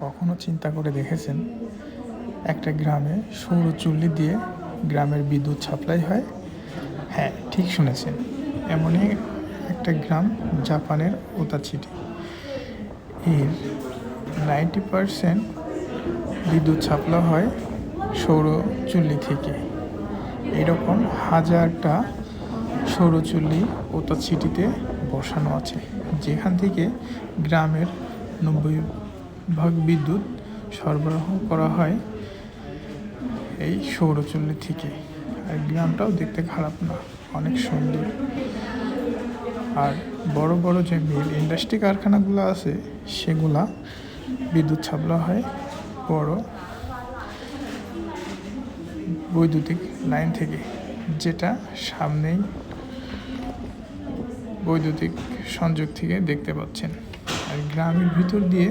কখনো চিন্তা করে দেখেছেন? একটা গ্রামে সৌর চুল্লি দিয়ে গ্রামের বিদ্যুৎ সাপ্লাই হয়? হ্যাঁ ঠিক শুনেছেন। এমনই একটা গ্রাম জাপানের ওতাচিটি এর নাইনটি পারসেন্ট বিদ্যুৎ সাপ্লাই হয় সৌর চুল্লি থেকে। এরকম হাজারটা সৌরচুল্লি ওতাচিটিতে বসানো আছে। যেখান থেকে গ্রামের নব্বই ভাগ বিদ্যুৎ সরবরাহ করা হয় এই সৌরচুল্লি থেকে। আর গ্রামটাও দেখতে খারাপ না, অনেক সুন্দর। আর বড় বড় যে মিল ইন্ডাস্ট্রি কারখানাগুলো আছে, সেগুলা বিদ্যুৎ সাপ্লাই হয়, বড় বৈদ্যুতিক লাইন থেকে, যেটা সামনেই বৈদ্যুতিক সংযোগ থেকে দেখতে পাচ্ছেন। আর গ্রামের ভিতর দিয়ে